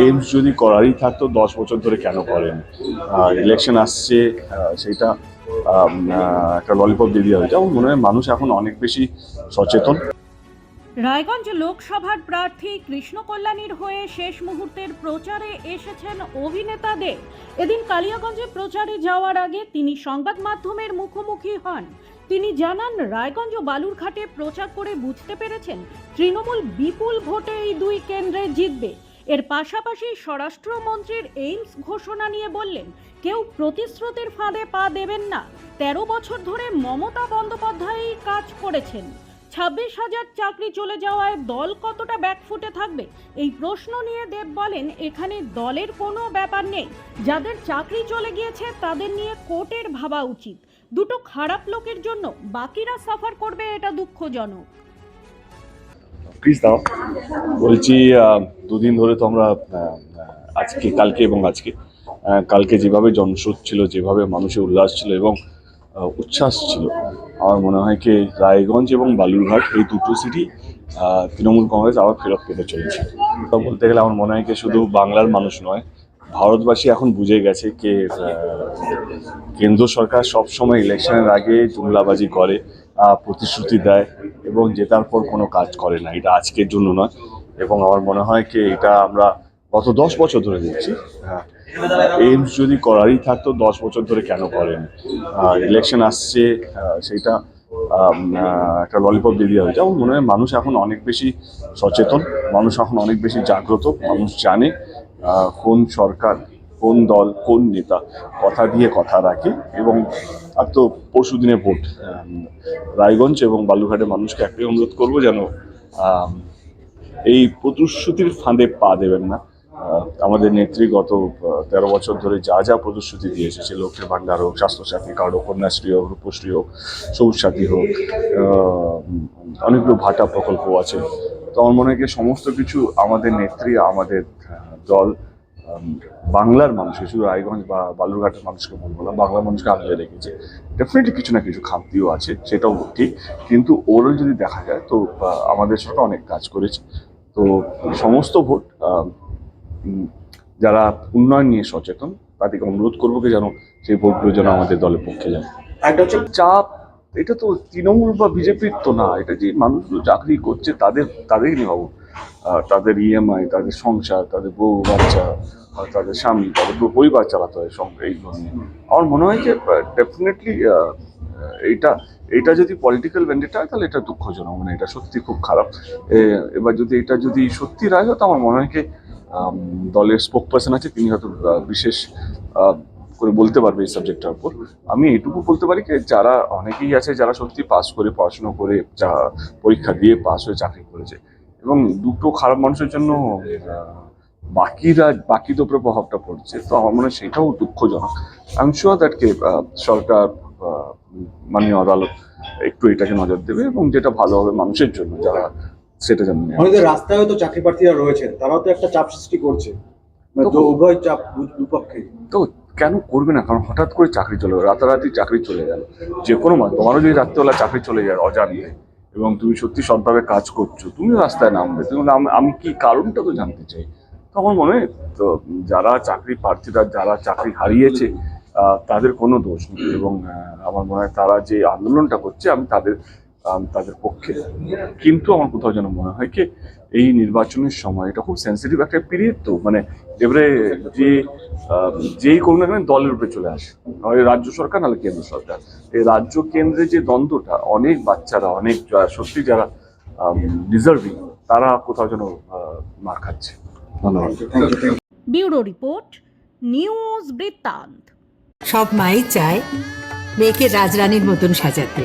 AIIMS যদি করারই থাকতো, দশ বছর ধরে কেন করেন? ইলেকশন আসছে সেটা একটা ললিপপ দিয়ে দেওয়া হয়েছে। মনে হয় মানুষ এখন অনেক বেশি সচেতন। রায়গঞ্জ লোকসভার প্রার্থী কৃষ্ণ কল্যাণীর হয়ে শেষ মুহূর্তের প্রচারে এসেছেন অভিনেতা দে। এদিন কালিয়াগঞ্জে প্রচারে যাওয়ার আগে তিনি সংবাদ মাধ্যমের মুখোমুখি হন। তিনি জানান, রায়গঞ্জ বালুরঘাটে প্রচার করে বুঝতে পেরেছেন, তৃণমূল বিপুল ভোটে এই দুই কেন্দ্রে জিতবে। এর পাশাপাশি স্বরাষ্ট্রমন্ত্রীর এইমস ঘোষণা নিয়ে বললেন, কেউ প্রতিশ্রুতির ফাঁদে পা দেবেন না। তেরো বছর ধরে মমতা বন্দ্যোপাধ্যায়ই কাজ করেছেন। ছাব্বিশ হাজার চাকরি চলে যাওয়ায় দল কতটা ব্যাকফুটে থাকবে? এই প্রশ্ন নিয়ে দেব বলেন, এখানে দলের কোনো ব্যাপার নেই। যাদের চাকরি চলে গিয়েছে, তাদের নিয়ে কোর্টের ভাবা উচিত। দুটো খারাপ লোকের জন্য বাকিরা সাফার করবে, এটা দুঃখজনক। প্লিজ দাও বলছি দুদিন ধরে তো আমরা আজকে, কালকে এবং আজকে কালকে যেভাবে জনস্রোত ছিল, যেভাবে মানুষের উল্লাস ছিল এবং উচ্ছ্বাস ছিল, আমার মনে হয় কি রায়গঞ্জ এবং বালুরঘাট এই দুটো সিটি তৃণমূল কংগ্রেস আবার ফেরত পেতে চলেছে। তো বলতে গেলে আমার মনে হয় কি শুধু বাংলার মানুষ নয়, ভারতবাসী এখন বুঝে গেছে কে কেন্দ্র সরকার সব সময় ইলেকশনের আগে জুমলাবাজি করে প্রতিশ্রুতি দেয় এবং জেতার পর কোনো কাজ করে না, এটা আজকের জন্য নয়। এবং আমার মনে হয় কি, এটা আমরা গত দশ বছর ধরে দেখছি। হ্যাঁ এইমস যদি করারই থাকতো, দশ বছর ধরে কেন করেন? ইলেকশন আসছে সেইটা একটা ললিপপ দিয়ে দেওয়া হয়েছে। মনে হয় মানুষ এখন অনেক বেশি সচেতন, মানুষ এখন অনেক বেশি জাগ্রত, মানুষ জানে কোন সরকার কোন দল, কোন নেতা কথা দিয়ে কথা রাখে এবং আর তো পরশু দিনে ভোট। রায়গঞ্জ এবং বালুরঘাটের মানুষকে একটাই অনুরোধ করব যেন এই প্রতিশ্রুতির ফাঁদে পা দেবেন না। আমাদের নেত্রী গত তেরো বছর ধরে যা যা প্রতিশ্রুতি দিয়ে এসেছে লক্ষ্মীর ভাণ্ডার হোক, স্বাস্থ্যসাথী কার্ড হোক, কন্যাশ্রী হোক, রূপশ্রী হোক সবুজ সাথী হোক অনেকগুলো ভাটা প্রকল্প আছে। তো আমার মনে হয় সমস্ত কিছু আমাদের নেত্রী, আমাদের দল বাংলার মানুষকে শুধু রায়গঞ্জ বা বালুরঘাটের মানুষকে বলব না বাংলার মানুষকে আগলে রেখেছে ডেফিনেটলি কিছু না কিছু খামতিও আছে সেটাও ঠিক কিন্তু ওরাল যদি দেখা যায় তো আমাদের সরকার অনেক কাজ করেছে। তো সমস্ত ভোট যারা উন্নয়ন নিয়ে সচেতন তাদেরকে অনুরোধ করব কি যেন সেই ভোটগুলো যেন আমাদের দলের পক্ষে যায়। একটা হচ্ছে চাপ এটা তো তৃণমূল বা বিজেপির তো না এটা যে মানুষগুলো চাকরি করছে তাদের তাদেরই আহ, তাদের ইএমআই তাদের সংসার তাদের বউ বাচ্চা তাদের স্বামী তাদের পুরো পরিবার চালাতে হয় সঙ্গে এইগুলো নিয়ে আমার মনে হয় যে ডেফিনেটলি এইটা এটা যদি পলিটিক্যাল ভেন্ডেটা হয় তাহলে এটা দুঃখজনক। মানে এটা সত্যি খুব খারাপ। এবার যদি এটা যদি সত্যি রায় হতো আমার মনে হয় কি দলের স্পোক পার্সন আছে তিনি হয়তো বিশেষ করে বলতে পারবে এই সাবজেক্টটার উপর। আমি এটুকু বলতে পারি কি যারা অনেকেই আছে যারা সত্যি পাস করে পড়াশোনা করে যা পরীক্ষা দিয়ে পাস হয়ে চাকরি করেছে এবং দুটো খারাপ মানুষের জন্য বাকিরা বাকিদের উপরে প্রভাবটা পড়ছে। তো আমার মনে হয় সেটাও দুঃখজনক। আমি শিওর দ্যাট কে সরকার মাননীয় আদালত একটু এটাকে নজর দেবে এবং যেটা ভালো হবে মানুষের জন্য যারা সেটা যেন নেয়। অনেকদের রাস্তায় তো চাকরি প্রার্থীরা রয়েছেন তারাও তো একটা চাপ সৃষ্টি করছে। মানে তো- উভয় চাপ দুপক্ষে। তো কেন করবে না? কারণ হঠাৎ করে চাকরি চলে গেল রাতারাতি চাকরি চলে গেল। যে কোনো তোমারও যদি রাত্রেবেলা চাকরি চলে যায় অজান্তে এবং তুমি সত্যি সৎভাবে কাজ করছ তুমি রাস্তায় নামবে। তুমি আমি কি কারণটা তো জানতে চাই? তখন মনে তো যারা চাকরি প্রার্থীরা যারা চাকরি হারিয়েছে তাদের কোনো দোষ নেই। এবং আমার মনে হয় তারা যে আন্দোলনটা করছে, আমি তাদের তাদের পক্ষে। কিন্তু আমার কোথাও যেন মনে হয় কি এই নির্বাচনের সময় এটা খুব সেন্সিটিভ একটা পিরিয়ড তো। মানে এবারে যে আহ, যেই কোনো না কেন দলের উপরে চলে আসে। হয় রাজ্য সরকার নাহলে কেন্দ্র সরকার। এই রাজ্য কেন্দ্রে যে দ্বন্দ্বটা অনেক বাচ্চারা অনেক সত্যি যারা ডিজার্ভিং তারা কোথাও যেন আহ, মার খাচ্ছে। ধন্যবাদ। ব্যুরো রিপোর্ট নিউজ বৃত্তান্ত। সব মাই চায় মেয়েকে রাজরানীর মতন সাজাতে।